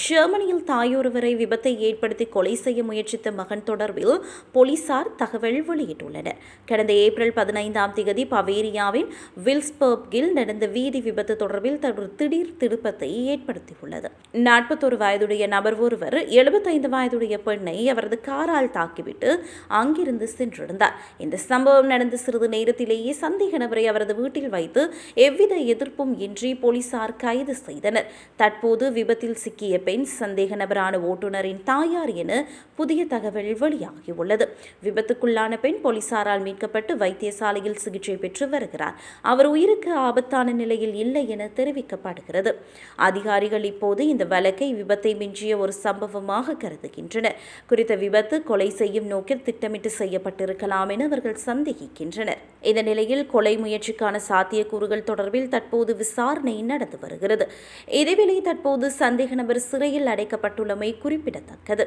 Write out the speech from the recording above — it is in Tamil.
ஜெர்மனியில் தாயொருவரை விபத்தை ஏற்படுத்தி கொலை செய்ய முயற்சித்த மகன் தொடர்பில் போலீசார் தகவல் வெளியிட்டுள்ளனர். கடந்த ஏப்ரல் பதினைந்தாம் தேதி பவேரியாவின் வில்ஸ்பர்கில் நடந்த வீதி விபத்து தொடர்பில் ஒரு திடீர் திருப்பத்தை ஏற்படுத்தியுள்ளது. நாற்பத்தொரு வயதுடைய நபர் ஒருவர் எழுபத்தைந்து வயதுடைய பெண்ணை அவரது காரால் தாக்கிவிட்டு அங்கிருந்து சென்றிருந்தார். இந்த சம்பவம் நடந்த சிறிது நேரத்திலேயே சந்தேக நபரை அவரது வீட்டில் வைத்து எவ்வித எதிர்ப்பும் இன்றி போலீசார் கைது செய்தனர். தற்போது விபத்தில் சிக்கிய பெண் சந்தேக நபரான ஓட்டுநரின் தாயார் என புதிய தகவல் வெளியாகியுள்ளது. விபத்துக்குள்ளான பெண் போலீசாரால் மீட்கப்பட்டு வைத்தியசாலையில் சிகிச்சை பெற்று வருகிறார். அவர் உயிருக்கு ஆபத்தான நிலையில் இல்லை என தெரிவிக்கப்படுகிறது. அதிகாரிகள் இப்போது இந்த வழக்கை விபத்தை மிஞ்சிய ஒரு சம்பவமாக கருதுகின்றனர். குறித்த விபத்து கொலை செய்யும் நோக்கில் திட்டமிட்டு செய்யப்பட்டிருக்கலாம் என அவர்கள் சந்தேகிக்கின்றனர். இந்த நிலையில் கொலை முயற்சிக்கான சாத்தியக்கூறுகள் தொடர்பில் தற்போது விசாரணை நடந்து வருகிறது. இதேவேளை தற்போது சந்தேக நபர் சிறையில் அடைக்கப்பட்டுள்ளமை குறிப்பிடத்தக்கது.